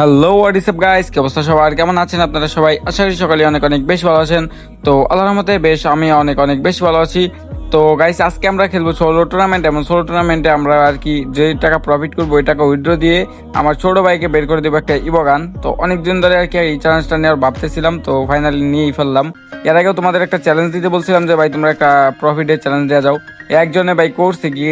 Hello WhatsApp guys কি অবস্থা সবার? কেমন আছেন আপনারা সবাই? আশা করি সকালে অনেক অনেক বেশ ভালো আছেন। তো আল্লাহর মতে বেশ, আমি অনেক অনেক বেশ ভালো আছি। তো গাইস আজকে আমরা খেলব ষোলো টুর্নামেন্ট এবং ষোলো টুর্নামেন্টে আমরা আর কি যে টাকা প্রফিট করব, ওই টাকা উইথড্র দিয়ে আমার ছোট ভাইকে বের করে দেবো একটা ইবগান তো অনেক দিন ধরে আর কি এই চ্যালেঞ্জটা নেওয়ার ভাবতেছিলাম, তো ফাইনালি নিয়েই ফেললাম। এর আগেও তোমাদের একটা চ্যালেঞ্জ দিতে বলছিলাম যে, ভাই, তোমরা একটা প্রফিটের চ্যালেঞ্জ দেওয়া যাও। একজনে ভাই করছে কি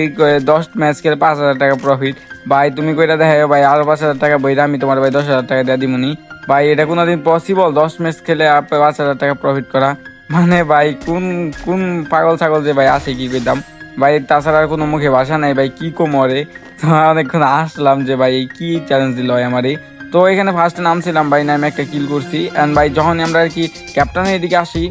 দশ ম্যাচ খেলে পাঁচ হাজার টাকা প্রফিট ভাই, তুমি কইটা দেখা ভাই, আর পাঁচ হাজার টাকা বইরা আমি তোমার ভাই দশ হাজার টাকা দিয়ে দিমুনি। ভাই, এটা কোনোদিন পসিবল দশ ম্যাচ খেলে পাঁচ হাজার টাকা প্রফিট করা। মানে ভাই, কোন কোন পাগল ছাগল যে ভাই আছে, কি কইতাম? ভাই, তাছাড়া আর কোনো মুখে ভাষা নাই, ভাই, কি কোমরে অনেকক্ষণ আসলাম যে ভাই কি চ্যালেঞ্জ দিল ভাই আমারই তো এখানে ফার্স্টে নামছিলাম, ভাই নামে একটা কিল করছি। অ্যান্ড ভাই যখন আমরা আর কি ক্যাপ্টেনের এদিকে আসি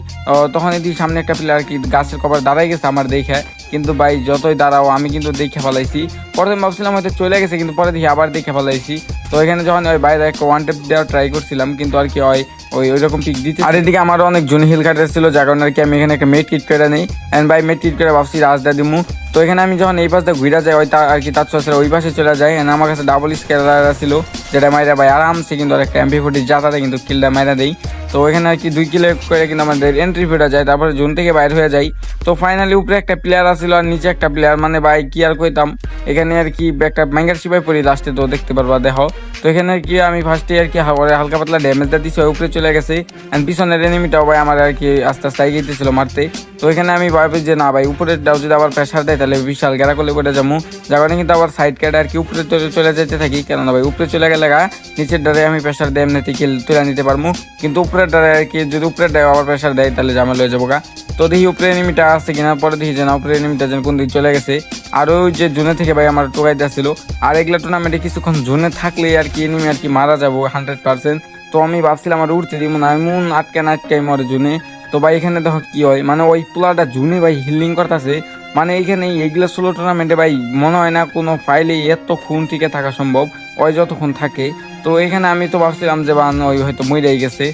তখন এদিকে সামনে একটা প্লেয়ার কি গাছের কপার দাঁড়াই গেছে আমার দেখে। কিন্তু ভাই, যতই দাঁড়াও, আমি কিন্তু দেখে ফেলাইছি। পরে আমি ভাবছিলাম হয়তো চলে গেছে, কিন্তু পরে দেখি আবার দেখে ফেলাইছি। তো এখানে যখন ওই বাইরে একটা ওয়ান টেপ দেওয়ার ট্রাই করছিলাম, কিন্তু আর কি হয় ওই ওই ওইরকম পিক দিতে আর এদিকে আমার অনেক জুন হিল কাটার ছিল যার কারণে আর কি আমি এখানে একটা মেট কিট করে নেই। অ্যান্ড বাই মেট কিট করে ভাবছি রাজদা দিমু তো এখানে আমি যখন এই পাশে ঘুরে যাই ওই আর কি তার সাথে ওই পাশে চলে যায়। অ্যান্ড আমার কাছে ডাবল স্কেলার ছিল যেটা মাইরা ভাই আরামসে কিন্তু আর একটা এমপি ফোর্টি যাতাতে কিন্তু কিলটা মাইরা দেই তো এখানে আর কি দুই কিলো করে কিন্তু আমাদের এন্ট্রি ফিটা যায়। তারপরে জুন থেকে বাইর হয়ে যায় তো ফাইনালি উপরে একটা প্লেয়ার আসছিল আর নিচে একটা প্লেয়ার মানে ভাই, কি আর কইতাম? এখানে আর কি একটা ম্যাঙ্গার সিপাই পরি লাস্টে তো দেখতে পারবা, দেখো। তো এখানে আর কি আমি ফার্স্টে আর কি হালকা পাতলা ড্যামেজ দিয়ে দিছি উপরে চলে গেছে। এন্ড পিছনের এনিমিটাও ভাই আমার আর কি আস্তে আস্তে এগিয়ে দিয়েছিল মারতে। তো এখানে আমি ভাবি যে না ভাই, উপরের ডাও যদি আবার প্রেশার দেয় তাহলে বিশাল গেরা করলে করে যাব। কারণে কিন্তু আবার সাইড কেটে আর কি উপরে চলে যেতে থাকি। কেননা ভাই, উপরে চলে গেলে গা, নিচের ডারে আমি প্রেশার দিয়ে এমনিতে কিল তুলে নিতে পারব। কিন্তু উপরের ডারে আর কি যদি উপরের ডারে আবার প্রেশার দেয় তাহলে ঝামেলা হয়ে যাব গা। তো দেখি উপরে এনিমিটা আসছে কিনা পরে দেখি যে না উপরে এনিমিটা যেন কোন দিকে চলে গেছে। আর ওই যে জুনে থেকে ভাই আমার টোকাই ছিল আর এগুলা টুর্নামেন্টে কিছুক্ষণ জুনে থাকলে আর কি এনিমি আর কি মারা যাব হান্ড্রেড পার্সেন্ট তো আমি ভাবছিলাম আর উঠতে দিব না, এমন আটকে না আটকে মরে জুনে। তো ভাই এখানে দেখো কি হয় মানে ওই পোলাটা জুনে ভাই হিলিং করতেছে। মানে এইখানে এইগুলো ষোলো টুর্নামেন্টে ভাই মনে হয় না কোনো ফাইলে এত খুন টিকে থাকা সম্ভব। ওই যতক্ষণ থাকে। তো এখানে আমি তো ভাবছিলাম যে বান ওই হয়তো মরেই গেছে।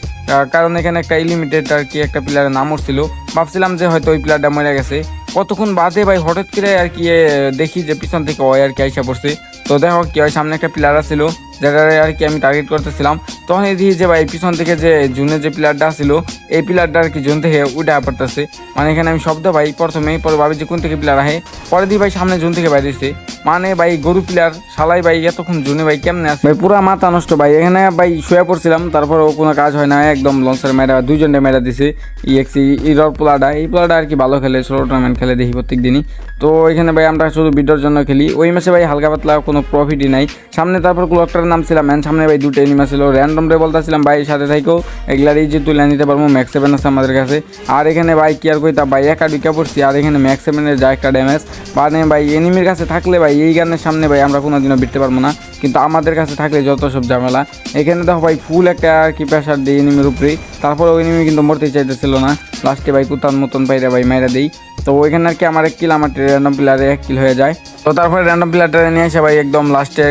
কারণ এখানে একটা লিমিটেড আর কি একটা প্লেয়ারের নাম উঠছিল। ভাবছিলাম যে হয়তো ওই প্লেয়ারটা মরে গেছে। কতক্ষণ বাদে ভাই হঠাৎ করে আর কি দেখি যে পিছন থেকে ওই আর কি আইসা পড়ছে। তো দেখো কি হয়, সামনে একটা প্লেয়ার ছিল যেটা আর কি আমি টার্গেট করতেছিলাম। তখন দেখি যে ভাই পিছন থেকে যে জুনে যে প্লেয়ারটা ছিল এই প্লেয়ারটা আর কি জুন থেকে উঠে পড়তেছে। মানে এখানে আমি শব্দ ভাই প্রথমে পরে ভাবি যে কোন থেকে প্লেয়ার আহে। পরে দিই ভাই সামনে জুন থেকে বাইরেছে মানে ভাই গরু প্লেয়ার শালাই ভাই, এতক্ষণ জুনে ভাই কেমনে আছে? ভাই পুরা মাথা নষ্ট ভাই। এখানে ভাই শুয়ে পড়ছিলাম তারপর ও কোনো কাজ হয় না, একদম লঞ্চের মেয়েরা দুইজনে মেয়েরা দিছে ইএক্সি ইরর পোলাডা এই পোলাডা আর কি ভালো খেলে ষোলো টুর্নামেন্ট খেলে দেখি প্রত্যেক দিনই তো এখানে ভাই আমরা শুধু ভিডিওর জন্য খেলি। ওই ম্যাচে ভাই হালকা পাতলা কোনো প্রফিটই নাই। সামনে তারপর ক্লকটার নাম ছিলাম and সামনে ভাই দুটো এনিমা ছিল। র্যান্ডম রে বলতেছিলাম, ভাই, সাথে থাকেও এগুলার এই যে তুলে নিতে পারব ম্যাক্স সেভেন আছে আমাদের কাছে। আর এখানে ভাই কি আর কই কইতা ভাই একা ঢুকে পড়ছি, আর এখানে ম্যাক্স সেভেনের যা একটা ড্যামেজ মানে ভাই এনিমির কাছে থাকলে ভাই এই গানের সামনে ভাই আমরা কোনোদিনও বিটতে পারব না। কিন্তু আমাদের কাছে থাকলে যত সব ঝামেলা। এখানে দেখো ভাই ফুল একটা আর কি প্রেশার দিই এনিমির উপরে তারপর ওই এনিমি কিন্তু মরতে চাইতেছিল না। লাস্টে ভাই কুতার মতন পাইরা ভাই মাইরা দেই। তো ওইখানে আর কি আমার এক কিল আমার র্যান্ডম প্লেয়ারে এক কিল হয়ে যায়। তো তারপরে র্যান্ডম প্লেয়ারটা নিয়ে এসে ভাই একদম লাস্টে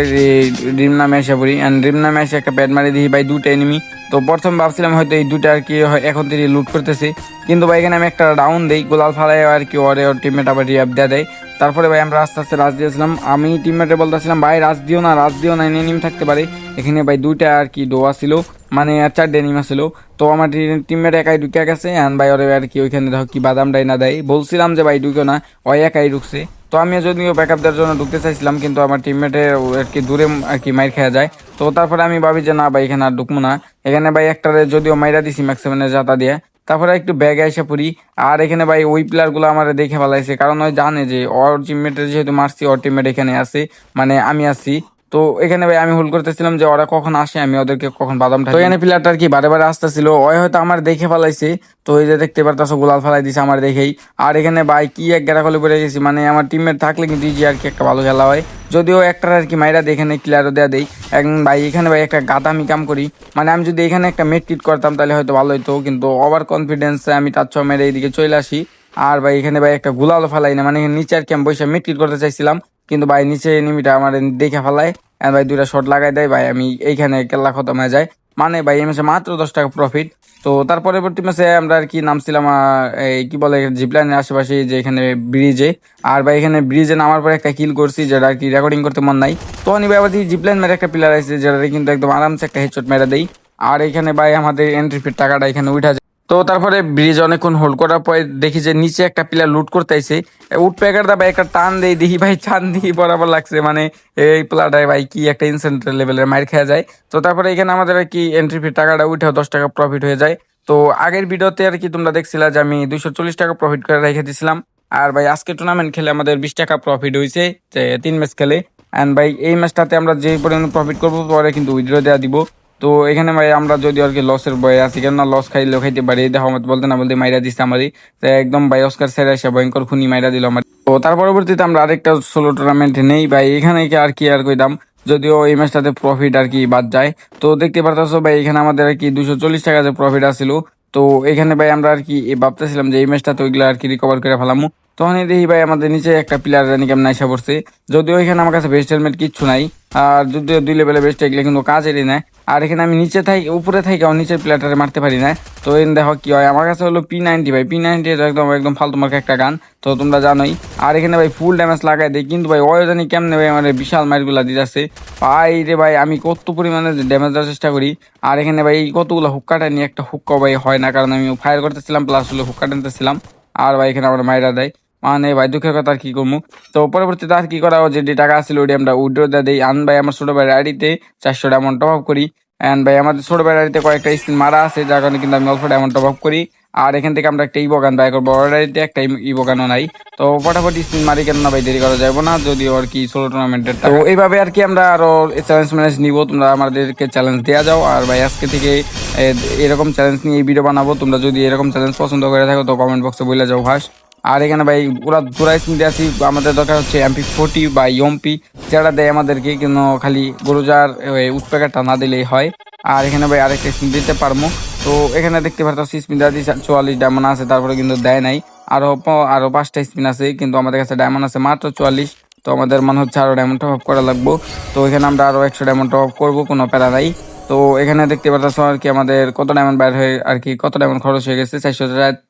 ড্রিম নামে এসে পড়ি। অ্যান্ড ড্রিম নামে এসে একটা প্যাড মারি দিই ভাই দুটো এনিমি তো প্রথম ভাবছিলাম হয়তো এই দুটো আর কি এখন থেকে লুট করতেছি। কিন্তু ভাই এখানে আমি একটা ডাউন দিই, গোলাল ফালাই আর কি ওরে ওর টিমমেট আবার রিয়াপ দেয়া দেয়। তারপরে ভাই আমরা আস্তে আস্তে রাজ দিয়েছিলাম। আমি টিমমেটে বলতেছিলাম, ভাই, রাজ দিও না, রাজ দিও না এনিমি থাকতে পারে। এখানে ভাই দুইটা আর কি ডোয়া ছিল মানে আর চারটে এনিমা ছিল তো আমার টিমমেট একাই ঢুকে গেছে অ্যান্ড ভাই ওরে আর কি ওইখানে দেখো কি বাদাম ডাই না দেয়। বলছিলাম যে, ভাই ঢুকে না, ওই একাই ঢুকছে। তো আমি যদিও ব্যাকআপ দেওয়ার জন্য ঢুকতে চাইছিলাম, কিন্তু আমার টিমমেটের আর কি দূরে আর কি মাইর খেয়া যায়। তো তারপরে আমি ভাবি যে, না ভাই, এখানে আর ঢুকবো না। এখানে ভাই একটারে যদিও মাইরা দিছি ম্যাক্সিমানের জাতা দিয়ে। তারপরে একটু ব্যাগে এসে পড়ি। আর এখানে ভাই ওই প্লেয়ারগুলো আমার দেখে ফেলাইছে। কারণ ওই জানে যে, ওর টিমমেটের যেহেতু মারছি, ওর টিমমেট এখানে আছে। মানে আমি আছি। তো এখানে ভাই আমি হোল করতেছিলাম যে ওরা কখন আসে আমি ওদেরকে কখন বাদাম তো এখানে প্লেয়ারটা আর কি বারে বারে আসতেছিল। ওই হয়তো আমার দেখে ফেলাইছে। তো এই যে দেখতে পারতাছো গোলাল ফেলাই দিছে আমার দেখেই। আর এখানে ভাই কি এক গেরা কলে পড়ে গেছি মানে আমার টিমমেট থাকলে কিন্তু ইজি আর কি একটা ভালো খেলা হয়। যদিও একটার আর কি মাইরা এখানে ক্লিয়ারও দেওয়া দেই। এখন ভাই এখানে ভাই একটা গাদামি কাম করি। মানে আমি যদি এখানে একটা মেট কিট করতাম তাহলে হয়তো ভালো হতো কিন্তু ওভার কনফিডেন্সে আমি তার ছ মেরে এইদিকে চলে আসি। আর ভাই এখানে ভাই একটা গুলালো ফেলাই না মানে নিচে আর কি আমি বসে মিট কিট করতে চাইছিলাম। কিন্তু ভাই নিচে এনিমিটা আমার দেখে ফেলায় আর ভাই দুইটা শট লাগাই দেয়, ভাই আমি এইখানে কেল্লা খতম হয়ে যায় মানে ভাই এই মাসে মাত্র দশ টাকা প্রফিট তো তার পরবর্তী মাসে আমরা আর কি নামছিলাম এই কি বলে জিপলাইনের আশেপাশে যে এখানে ব্রিজে আর ভাই এখানে ব্রিজে নামার পরে একটা কিল করছি, যেটা আর কি রেকর্ডিং করতে মন নাই। তো আমি ভাই আবার জিপলাইন মেরে একটা প্লেয়ার আছে যেটা কিন্তু একদম আরামসে একটা হেডশট মেরে দেই। আর এখানে ভাই আমাদের এন্ট্রি ফির টাকাটা এখানে উঠা তো তারপরে ব্রিজ অনেকক্ষণ হোল্ড করার পরে দেখি যে নিচে একটা প্লেয়ার লুট করতে আইছে। উঠ প্যাকার দা ভাই একটা টান দেই দেখি ভাই চান দিয়ে বরাবর লাগছে। মানে এই প্লেয়ারটায় ভাই কি একটা ইনসেন্ট লেভেলের মার খেয়া যায়। তো তারপরে এখানে আমাদের আর কি এন্ট্রি ফি টাকাটা উঠেও দশ টাকা প্রফিট হয়ে যায়। তো আগের ভিডিওতে আর কি তোমরা দেখছিলা যে আমি দুইশো চল্লিশ টাকা প্রফিট করে রেখে দিছিলাম। আর ভাই আজকে টুর্নামেন্ট খেলে আমাদের বিশ টাকা প্রফিট হয়েছে তিন ম্যাচ খেলে। অ্যান্ড ভাই এই ম্যাচটাতে আমরা যে পরিমাণ প্রফিট করব, পরে কিন্তু উইথড্র দেওয়া দিব। তো এখানে ভাই আমরা যদি আর কি লসের বয়ে আছি কেন লস খাইলেও খাইতে পারি দেখো আমার বলতে না বলতে মাইরা দিচ্ছে আমারই। তো একদম ভাই অস্কার সেরা এসে ভয়ঙ্কর খুনি মাইরা দিল আমার তো তার পরবর্তীতে আমরা আরেকটা সোলো টুর্নামেন্ট নেই ভাই, এখানে কি আর কি আর কইতাম? যদিও এই ম্যাচটাতে প্রফিট আর কি বাদ যায়। তো দেখতে পারতেছো ভাই, এখানে আমাদের আর কি দুশো চল্লিশ টাকা যে প্রফিট আসছিল তো এখানে ভাই আমরা আর কি ভাবতেছিলাম যে এই ম্যাচটাতে ওইগুলো আর কি রিকভার করে ফেলামু। তখন দেখি ভাই আমাদের নিচে একটা প্লেয়ার জানি কেমন আইসা পড়ছে। যদিও এখানে আমার কাছে বেস্ট হেলমেট কিচ্ছু নাই, আর যদিও দুই লেভেলে বেস্ট এগুলো কিন্তু কাজেরই নেয়। আর এখানে আমি নিচে থাকি উপরে থাকি আর নিচের প্লেয়ারটারে মারতে পারি না। তো এই দেখো কি হয়, আমার কাছে হলো পি নাইনটি ভাই। পি নাইনটি একদম একদম ফালতু মার্কা একটা গান তো তোমরা জানোই। আর এখানে ভাই ফুল ড্যামেজ লাগাই দেয় কিন্তু ভাই ওই জানি কেমনে ভাই আমার বিশাল মাইরগুলা দিতেছে। ভাই রে ভাই, আমি কত পরিমাণে ড্যামেজ দেওয়ার চেষ্টা করি। আর এখানে ভাই কতগুলো হুক্কাটা নিয়ে একটা হুক্কা ভাই হয় না, কারণ আমি ফায়ার করতেছিলাম প্লাস হলো হুক্কা টানতেছিলাম আর ভাই এখানে আমার মাইরা দেয়। মানে ভাই, দুঃখের কথা আর কি করব তো পরবর্তীতে আর কি করা যে টাকা আসছিল ওইটা আমরা উইড্রো দিয়ে দিই। আন ভাই, আমার ছোট ভাই আইডিতে চারশো ডায়মন্ড টপ আপ করি। অ্যান্ড ভাই, আমাদের ছোট ভাই আইডিতে কয়েকটা স্কিন মারা আছে, যার কারণে কিন্তু আমি অল্প ডায়মন্ড টপ আপ করি। আর এখান থেকে আমরা একটা ইবোগান বাই করব। আইডিতে একটা ইবোগানও নাই। তো ফটাফট স্পিন মারি কেন না ভাই, দেরি করা যাবে না। যদিও আর কি ষোলো টুর্নামেন্টের তো এইভাবে আর কি আমরা আরও চ্যালেঞ্জ ম্যানেজ নিব। তোমরা আমাদেরকে চ্যালেঞ্জ দেওয়া যাও। আর ভাই, আজকে থেকে এরকম চ্যালেঞ্জ নিয়ে ভিডিও বানাবো। তোমরা যদি এরকম চ্যালেঞ্জ পছন্দ করে থাকো, তো কমেন্ট বক্সে বলে যাও ভাস আর এখানে ভাই, ওরা দুরা স্পিন আসি আমাদের দরকার হচ্ছে এমপি ফোর্টি বা ইয়ম্পি যেটা দেয় আমাদেরকে কিন্তু খালি গরুজার উৎপেকারটা না দিলেই হয়। আর এখানে ভাই আরেকটা স্পিন দিতে পারব তো এখানে দেখতে পারতাছি স্পিন দিয়েছে চুয়াল্লিশ ডায়মন্ড আছে, তারপরে কিন্তু দেয় নাই। আরও প- আরও পাঁচটা স্পিন আছে, কিন্তু আমাদের কাছে ডায়মন্ড আছে মাত্র চুয়াল্লিশ। তো আমাদের মনে হচ্ছে আরও ডায়মন্ড টপ আপ করা লাগবো। তো এখানে আমরা আরও একশো ডায়মন্ড টপ করব, কোনো প্যারা নাই। তো এখানে দেখতে পাচ্ছ আর কি আমাদের কত ডায়মন্ড বাইর হয়ে, আর কি কত ডায়মন্ড খরচ হয়ে গেছে, চারশো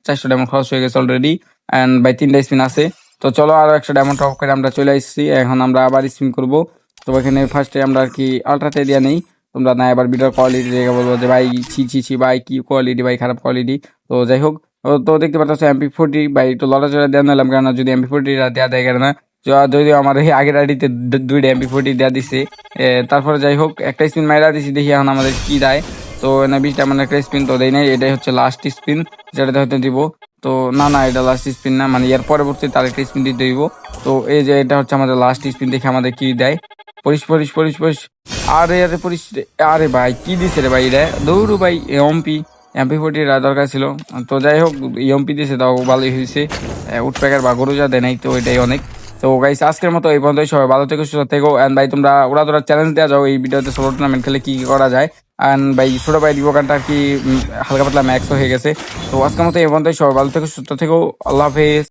চারশো ডায়মন্ড খরচ হয়ে গেছে অলরেডি অ্যান্ড বাই তিনটা স্পিন আছে। তো চলো আরও একশো ডায়মন্ড টপ করে আমরা চলে আসছি। এখন আমরা আবার স্পিন করব। তো এখানে ফার্স্টে আমরা আর কি আলট্রাতে দিয়ে নেই। তোমরা না এবার ভিডিওর কোয়ালিটি দেখে বলব যে ভাই ছি ছি ছি, ভাই কি কোয়ালিটি ভাই খারাপ কোয়ালিটি তো যাই হোক, তো দেখতে পাচ্ছ এমপি ফোর্টি ভাই একটু লড়াচড়া দেওয়া নিলাম কেন যদি এমপি ফোর্টি দেওয়া দেয় কেন যদিও আমার এই আগের আইডিতে দুইটা এমপি ফোর্টি দেওয়া দিছে। তারপরে যাই হোক, একটা স্পিন মাইরা দিছি, দেখি এখন আমাদের কি দেয়। তো না বিশটা মানে একটা স্পিন তো দেয় নাই, এটাই হচ্ছে লাস্ট স্পিন যেটাতে হয়তো দিব। তো না না, এটা লাস্ট স্পিন না মানে এর পরবর্তী তার আরেকটা স্পিন দিতে দিব তো এই যে এটা হচ্ছে আমাদের লাস্ট স্পিন দেখে আমাদের কি দেয়? পরিশ পরিশ পরিশ পরিশ। আরে আরে, পরিশ রে। আরে ভাই, কি দিছে রে ভাই রে দৌড়ু ভাই এমপি এমপি ফোর্টি দরকার ছিল। তো যাই হোক এমপি দিছে, তাও ভালোই হয়েছে উঠপ্যাকের বা গরু যা দেয় নাই, তো এটাই অনেক। তো গাইস আজকের মতো এই পর্যন্তই, সবাই ভালো থেকে, সুস্থ থেকো। অ্যান্ড ভাই, তোমরা ওরা তোরা চ্যালেঞ্জ দেওয়া যাও, এই ভিডিওতে সোলো টুর্নামেন্ট খেলে কি কি করা যায়। অ্যান্ড বাই ছোটো ভাই রিবোকানটা আর কি হালকা পাতলা ম্যাক্স হয়ে গেছে। তো আজকের মতো এই পর্যন্ত সবাই ভালো থেকে, সুস্থ থেকেও আল্লাহ হাফেজ।